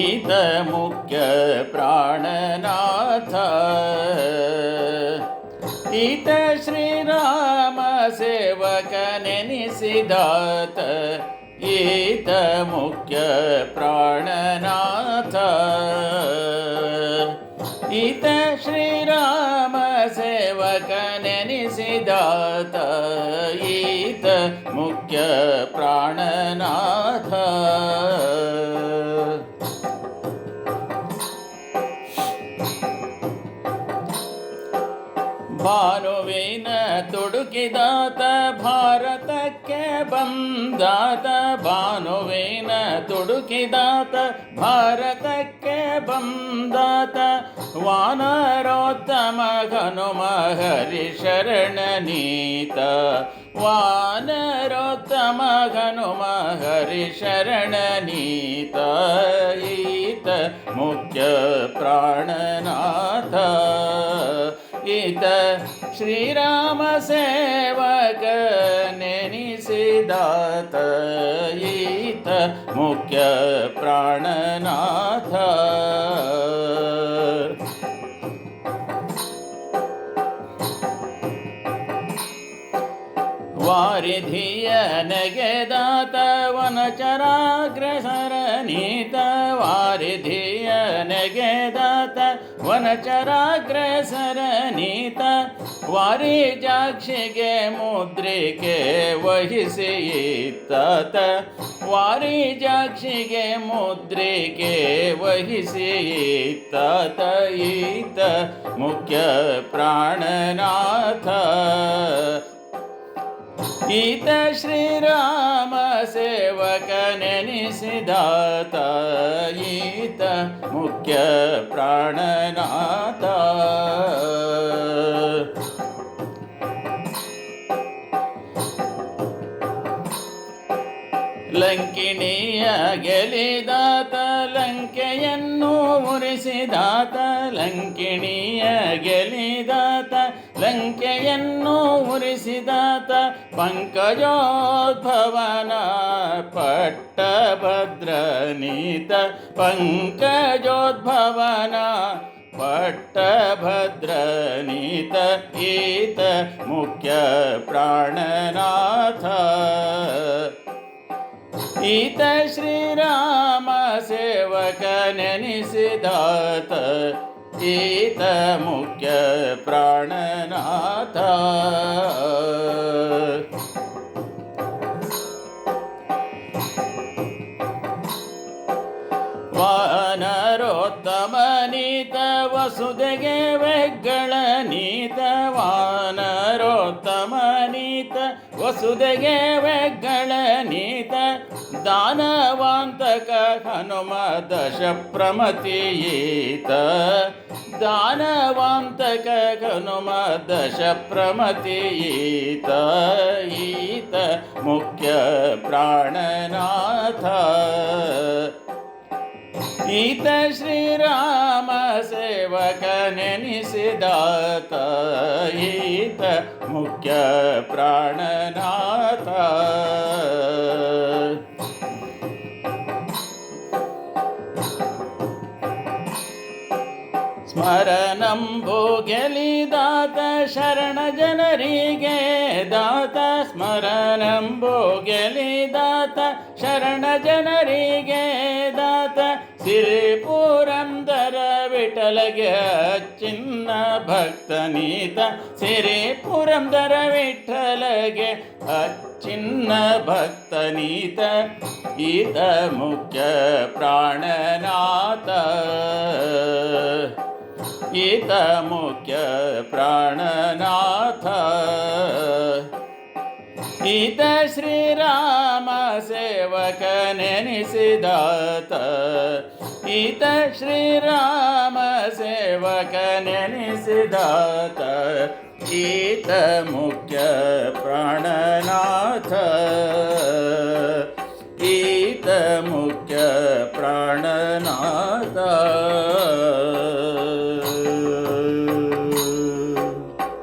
ಈತ ಮುಖ್ಯ ಪ್ರಾಣನಾಥ ಈತ ಶ್ರೀರಾಮ ಸೇವಕ ನೆನೆಸಿದಾತ ಈತ ಮುಖ್ಯ ಪ್ರಾಣನಾಥ ಈತ ಶ್ರೀರಾಮ ಸೇವಕ ನೆನೆಸಿದಾತ ಈತ ಮುಖ್ಯ ಪ್ರಾಣನಾಥ ಭಾನುವಿನ ತುಡುಕಿದಾತ ಭಾರತಕ್ಕೆ ಬಂದಾತ. ಭಾನುವಿನ ತುಡುಕಿದಾತ ಭಾರತಕ್ಕೆ ಬಂದಾತ. ವಾನರೋತ್ತಮ ಹನುಮ ಹರಿ ಶರಣ ನೀತ. ವಾನರೋತ್ತಮ ಹನುಮ ಹರಿ ಶರಣ ನೀತ. ಈತ ಮುಖ್ಯ ಪ್ರಾಣನಾಥ. ಈತ ಶ್ರೀರಾಮ ಸೇವಕ ನೆನೆಸಿದಾತ ಈತ ಮುಖ್ಯ ಪ್ರಾಣನಾಥ ವಾರಿಧಿಯ ನೆಗೆದಾತ ವನಚರಾಗ್ರಸರ ನೀತ ವಾರಿಧಿಯ ನೆಗೆದಾತ ವನಚರಾಗ್ರಸರ ನೀತ ವಾರಿಜಾಕ್ಷಿಗೆ ಮುದ್ರಿಕೆ ವಹಿಸಿ ಈತಾತ ವಾರಿಜಾಕ್ಷಿಗೆ ಮುದ್ರಿಕೆ ವಹಿಸಿ ಈತಾತ ಈತ ಮುಖ್ಯ ಪ್ರಾಣನಾಥ ಈತ ಶ್ರೀರಾಮ ಸೇವಕ ನೆನಿಸಿದಾತ ಈತ ಮುಖ್ಯ ಪ್ರಾಣನಾಥ. ಲಂಕಿಣಿಯ ಗೆಲಿದಾತ ಲಂಕೆಯನ್ನು ಉರಿಸಿದಾತ ಲಂಕಿಣಿಯ ಗೆಲಿದಾತ ಲಂಕೆಯನ್ನು ಉರಿಸಿದಾತ ಪಂಕಜೋದ್ಭವನ ಪಟ್ಟಭದ್ರನೀತ ಪಂಕಜೋದ್ಭವನ ಪಟ್ಟಭದ್ರನೀತ ಈತ ಮುಖ್ಯ ಪ್ರಾಣನಾಥ. ಈತ ಶ್ರೀರಾಮ ಸೇವಕ ನೆನೆಸಿದಾತ ಈತ ಮುಖ್ಯ ಪ್ರಾಣನಾಥ. ವಾನರೋತ್ತಮನೀತ ವಸುದೆಗೆ ವೆಗ್ಗಳ ನೀತ. ವಾನರೋತ್ತಮನೀತ ವಸುದೆಗೆ ವೆಗ್ಗಳ ನೀತ. ದಾನವಾಂತಕ ಹನುಮ ದಶ ಪ್ರಮತಿಯೀತ ದಾನವಾಂತಕ ಹನುಮ ದಶ ಪ್ರಮತಿಯೀತ ಈತ ಮುಖ್ಯ ಪ್ರಾಣನಾಥ ಈತ ಶ್ರೀರಾಮ ಸೇವಕ ನೆನೆಸಿದಾತ ಈತ ಮುಖ್ಯ ಪ್ರಾಣನಾಥ ಸ್ಮರಣಂಬು ಗೆಲಿದಾತ ಶರಣ ಜನರಿಗೆ, ದಾತ ಸ್ಮರಣಂಬು ಗೆಲಿದಾತ ಶರಣ ಜನರಿಗೆ, ದಾತ ಸಿರಿಪುರಂದರ ವಿಠಲಗೆ ಚಿನ್ನ ಭಕ್ತನೀತ ಸಿರಿ ಪುರಂದರ ವಿಠಲಗೆ ಅಚ್ಚಿನ್ನ ಭಕ್ತನೀತ, ಈತ ಮುಖ್ಯ ಪ್ರಾಣನಾಥ. इत मुख्य प्राणनाथ। इत श्रीराम सेवकने निसिधीत श्रीराम सेवकने निसिद्ध ईत प्राणनाथ। इत प्राणनाथ।